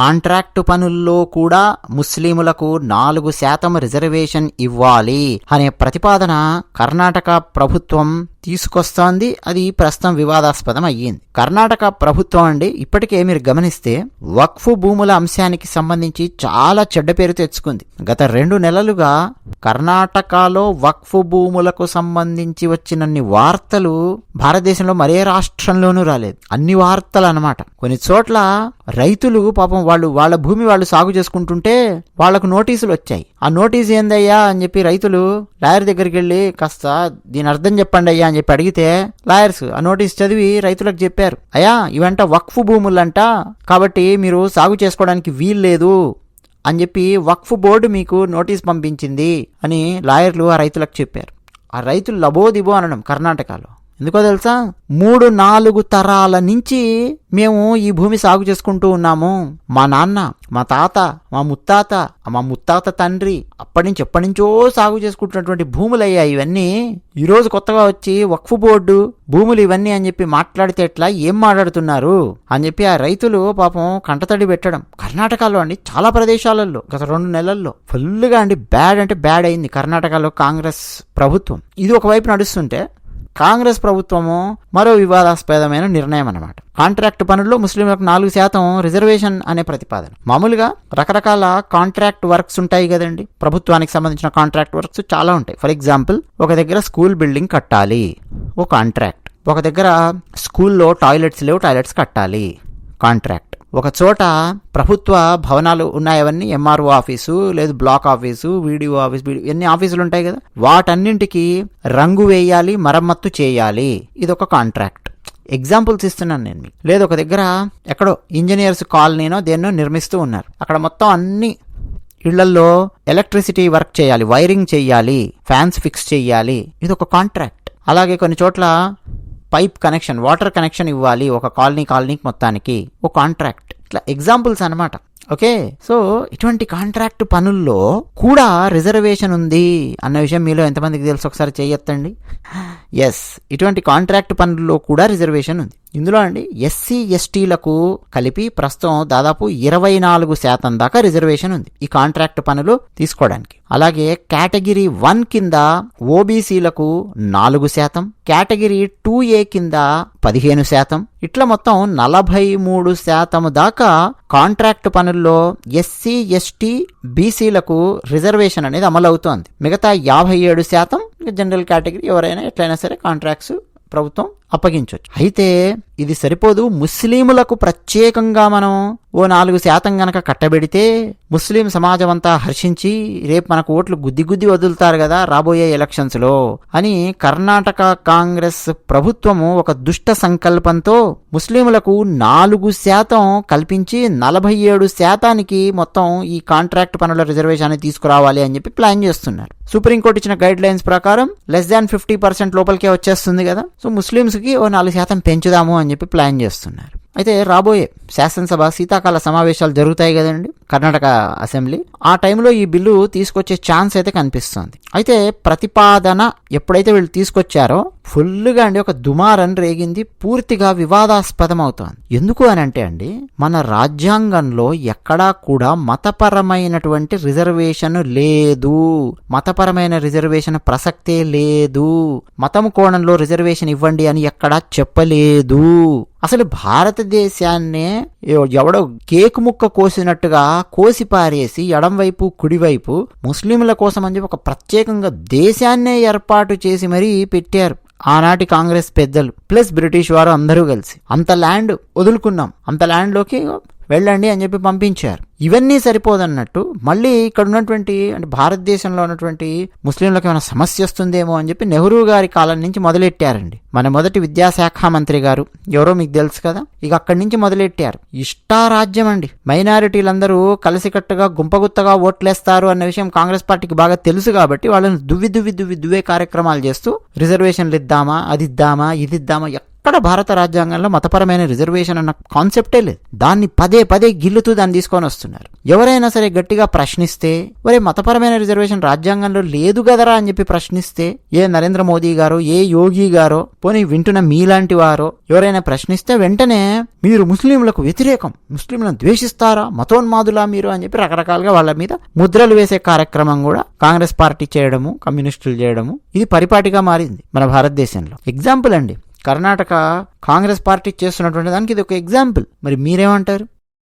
Contract పనుల్లో కూడా ముస్లిములకు నాలుగు శాతం రిజర్వేషన్ ఇవ్వాలి అనే ప్రతిపాదన కర్ణాటక ప్రభుత్వం తీసుకొస్తోంది. అది ప్రస్తుతం వివాదాస్పదం అయ్యింది. కర్ణాటక ప్రభుత్వం అండి ఇప్పటికే మీరు గమనిస్తే వక్ఫ్ భూముల అంశానికి సంబంధించి చాలా చెడ్డ పేరు తెచ్చుకుంది. గత రెండు నెలలుగా కర్ణాటకలో వక్ఫ్ భూములకు సంబంధించి వచ్చినన్ని వార్తలు భారతదేశంలో మరే రాష్ట్రంలోనూ రాలేదు. అన్ని వార్తలు అన్నమాట. కొన్ని చోట్ల రైతులు పాపం వాళ్ళు వాళ్ళ భూమి వాళ్ళు సాగు చేసుకుంటుంటే వాళ్ళకు నోటీసులు వచ్చాయి. ఆ నోటీస్ ఏందయ్యా అని చెప్పి రైతులు లాయర్ దగ్గరికి వెళ్ళి కాస్త దీని అర్థం చెప్పండి అయ్యా అని చెప్పి అడిగితే లాయర్స్ ఆ నోటీస్ చదివి రైతులకు చెప్పారు. అయ్యా ఇవంట వక్ఫ్ భూములంట కాబట్టి మీరు సాగు చేసుకోవడానికి వీల్లేదు అని చెప్పి వక్ఫ్ బోర్డు మీకు నోటీస్ పంపించింది అని లాయర్లు ఆ రైతులకు చెప్పారు. ఆ రైతులు లబోదిబో అనడం కర్ణాటకలో. ఎందుకో తెలుసా? మూడు నాలుగు తరాల నుంచి మేము ఈ భూమి సాగు చేసుకుంటూ ఉన్నాము. మా నాన్న మా తాత మా ముత్తాత మా ముత్తాత తండ్రి అప్పటి నుంచి ఎప్పటి నుంచో సాగు చేసుకుంటున్నటువంటి భూములు అయ్యాయి ఇవన్నీ. ఈరోజు కొత్తగా వచ్చి వక్ఫ్ బోర్డు భూములు ఇవన్నీ అని చెప్పి మాట్లాడితే ఎట్లా? ఏం మాట్లాడుతున్నారు? అని చెప్పి ఆ రైతులు పాపం కంటతడి పెట్టడం. కర్ణాటకలో అండి చాలా ప్రదేశాలలో గత రెండు నెలల్లో ఫుల్గా అండి బ్యాడ్ అంటే బ్యాడ్ అయింది కర్ణాటకలో కాంగ్రెస్ ప్రభుత్వం. ఇది ఒకవైపు నడుస్తుంటే కాంగ్రెస్ ప్రభుత్వము మరో వివాదాస్పదమైన నిర్ణయం అన్నమాట. కాంట్రాక్ట్ పనుల్లో ముస్లింలకు నాలుగు శాతం రిజర్వేషన్ అనే ప్రతిపాదన. మామూలుగా రకరకాల కాంట్రాక్ట్ వర్క్స్ ఉంటాయి కదండి. ప్రభుత్వానికి సంబంధించిన కాంట్రాక్ట్ వర్క్స్ చాలా ఉంటాయి. ఫర్ ఎగ్జాంపుల్ ఒక దగ్గర స్కూల్ బిల్డింగ్ కట్టాలి. ఓ కాంట్రాక్ట్. ఒక దగ్గర స్కూల్లో టాయిలెట్స్ లేవు టాయిలెట్స్ కట్టాలి. కాంట్రాక్ట్. ఒక చోట ప్రభుత్వ భవనాలు ఉన్నాయవన్నీ ఎంఆర్ఓ ఆఫీసు లేదు బ్లాక్ ఆఫీసు వీడియో ఆఫీస్ ఎన్ని ఆఫీసులు ఉంటాయి కదా? వాటన్నింటికి రంగు వేయాలి మరమ్మత్తు చేయాలి. ఇది ఒక కాంట్రాక్ట్. ఎగ్జాంపుల్స్ ఇస్తున్నాను నేను మీకు. లేదు ఒక దగ్గర ఎక్కడో ఇంజనీర్స్ కాలనీనో దేన్నో నిర్మిస్తూ ఉన్నారు. అక్కడ మొత్తం అన్ని ఇళ్ళల్లో ఎలక్ట్రిసిటీ వర్క్ చేయాలి వైరింగ్ చేయాలి ఫ్యాన్స్ ఫిక్స్ చేయాలి. ఇది ఒక కాంట్రాక్ట్. అలాగే కొన్ని చోట్ల పైప్ కనెక్షన్ వాటర్ కనెక్షన్ ఇవ్వాలి ఒక కాలనీ కాలనీకి మొత్తానికి ఒక కాంట్రాక్ట్ ఇట్లా ఎగ్జాంపుల్స్ అనమాట ఓకే? సో ఇటువంటి కాంట్రాక్ట్ పనుల్లో కూడా రిజర్వేషన్ ఉంది అన్న విషయం మీలో ఎంతమందికి తెలుసు? ఒకసారి చేయొత్తండి ఎస్ ఇటువంటి కాంట్రాక్ట్ పనుల్లో కూడా రిజర్వేషన్ ఉంది. ఇందులో అండి ఎస్సీ ఎస్టీలకు కలిపి ప్రస్తుతం దాదాపు ఇరవై నాలుగు శాతం దాకా రిజర్వేషన్ ఉంది ఈ కాంట్రాక్ట్ పనులు తీసుకోవడానికి. అలాగే కేటగిరీ వన్ కింద ఓబీసీలకు నాలుగు శాతం కేటగిరీ టూ ఏ కింద పదిహేను శాతం. ఇట్లా మొత్తం నలభై మూడు శాతం దాకా కాంట్రాక్ట్ పనుల్లో ఎస్సీ ఎస్టీ బీసీలకు రిజర్వేషన్ అనేది అమలవుతోంది. మిగతా యాభై ఏడు శాతం జనరల్ కేటగిరీ ఎవరైనా ఎట్లయినా సరే కాంట్రాక్ట్స్ ప్రభుత్వం అప్పగించవచ్చు అయితే ఇది సరిపోదు. ముస్లింలకు ప్రత్యేకంగా మనం ఓ నాలుగు శాతం గనక కట్టబెడితే ముస్లిం సమాజం అంతా హర్షించి రేపు మనకు ఓట్లు గుద్ది గుద్ది వదులుతారు కదా రాబోయే ఎలక్షన్స్లో అని కర్ణాటక కాంగ్రెస్ ప్రభుత్వము ఒక దుష్ట సంకల్పంతో ముస్లింలకు నాలుగు శాతం కల్పించి నలభై ఏడు శాతానికి మొత్తం ఈ కాంట్రాక్ట్ పనుల రిజర్వేషన్ తీసుకురావాలి అని చెప్పి ప్లాన్ చేస్తున్నారు. సుప్రీంకోర్టు ఇచ్చిన గైడ్ లైన్స్ ప్రకారం లెస్ దాన్ ఫిఫ్టీ పర్సెంట్ లోపలికే వచ్చేస్తుంది కదా. సో ముస్లిమ్స్ ముస్లిమ్స్కి ఓ నాలుగు శాతం పెంచుదాము అని చెప్పి ప్లాన్ చేస్తున్నారు. అయితే రాబోయే శాసనసభ శీతాకాల సమావేశాలు జరుగుతాయి కదండి. కర్ణాటక అసెంబ్లీ. ఆ టైంలో ఈ బిల్లు తీసుకొచ్చే ఛాన్స్ అయితే కనిపిస్తోంది. అయితే ప్రతిపాదన ఎప్పుడైతే వీళ్ళు తీసుకొచ్చారో ఫుల్గా అండి ఒక దుమారం రేగింది పూర్తిగా వివాదాస్పదం అవుతోంది ఎందుకు అని అంటే అండి మన రాజ్యాంగంలో ఎక్కడా కూడా మతపరమైనటువంటి రిజర్వేషన్ లేదు. మతపరమైన రిజర్వేషన్ ప్రసక్తే లేదు. మతం కోణంలో రిజర్వేషన్ ఇవ్వండి అని ఎక్కడా చెప్పలేదు. అసలు భారతదేశాన్నే ఎవడో కేకు ముక్క కోసినట్టుగా కోసి పారేసి ఎడంవైపు కుడివైపు ముస్లింల కోసం అని చెప్పి ఒక ప్రత్యేకంగా దేశాన్నే ఏర్పాటు చేసి మరీ పెట్టారు. ఆనాటి కాంగ్రెస్ పెద్దలు ప్లస్ బ్రిటిష్ వారు అందరూ కలిసి. అంత ల్యాండ్ వదులుకున్నాం. అంత ల్యాండ్లోకి వెళ్ళండి అని చెప్పి పంపించారు. ఇవన్నీ సరిపోదన్నట్టు మళ్ళీ ఇక్కడ ఉన్నటువంటి అంటే భారతదేశంలో ఉన్నటువంటి ముస్లింలకు ఏమైనా సమస్య వస్తుందేమో అని చెప్పి నెహ్రూ గారి కాలం నుంచి మొదలెట్టారండి. మన మొదటి విద్యాశాఖ మంత్రి గారు. ఎవరో మీకు తెలుసు కదా? ఇక అక్కడి నుంచి మొదలెట్టారు. ఇష్టారాజ్యం అండి మైనారిటీలందరూ కలిసికట్టుగా గుంపగుత్తగా ఓట్లేస్తారు అన్న విషయం కాంగ్రెస్ పార్టీకి బాగా తెలుసు కాబట్టి వాళ్ళని దువ్వి దువ్వి దువ్వి దువ్వే కార్యక్రమాలు చేస్తూ రిజర్వేషన్లు ఇద్దామా అది ఇద్దామా ఇది ఇద్దామా ఎక్కడ భారత రాజ్యాంగంలో మతపరమైన రిజర్వేషన్ అన్న కాన్సెప్టే లేదు. దాన్ని పదే పదే గిల్లుతూ దాన్ని తీసుకొని వస్తున్నారు. ఎవరైనా సరే గట్టిగా ప్రశ్నిస్తే వరే మతపరమైన రిజర్వేషన్ రాజ్యాంగంలో లేదు కదరా అని చెప్పి ప్రశ్నిస్తే ఏ నరేంద్ర మోదీ గారు ఏ యోగి గారో పోనీ వింటున్న మీలాంటి వారో ఎవరైనా ప్రశ్నిస్తే వెంటనే మీరు ముస్లింలకు వ్యతిరేకం ముస్లింలను ద్వేషిస్తారా మతోన్మాదులా మీరు అని చెప్పి రకరకాలుగా వాళ్ళ మీద ముద్రలు వేసే కార్యక్రమం కూడా కాంగ్రెస్ పార్టీ చేయడము కమ్యూనిస్టులు చేయడము ఇది పరిపాటిగా మారింది మన భారతదేశంలో. ఎగ్జాంపుల్ అండి. కర్ణాటక కాంగ్రెస్ పార్టీ చేస్తున్నటువంటి దానికి ఇది ఒక ఎగ్జాంపుల్. మరి మీరేమంటారు?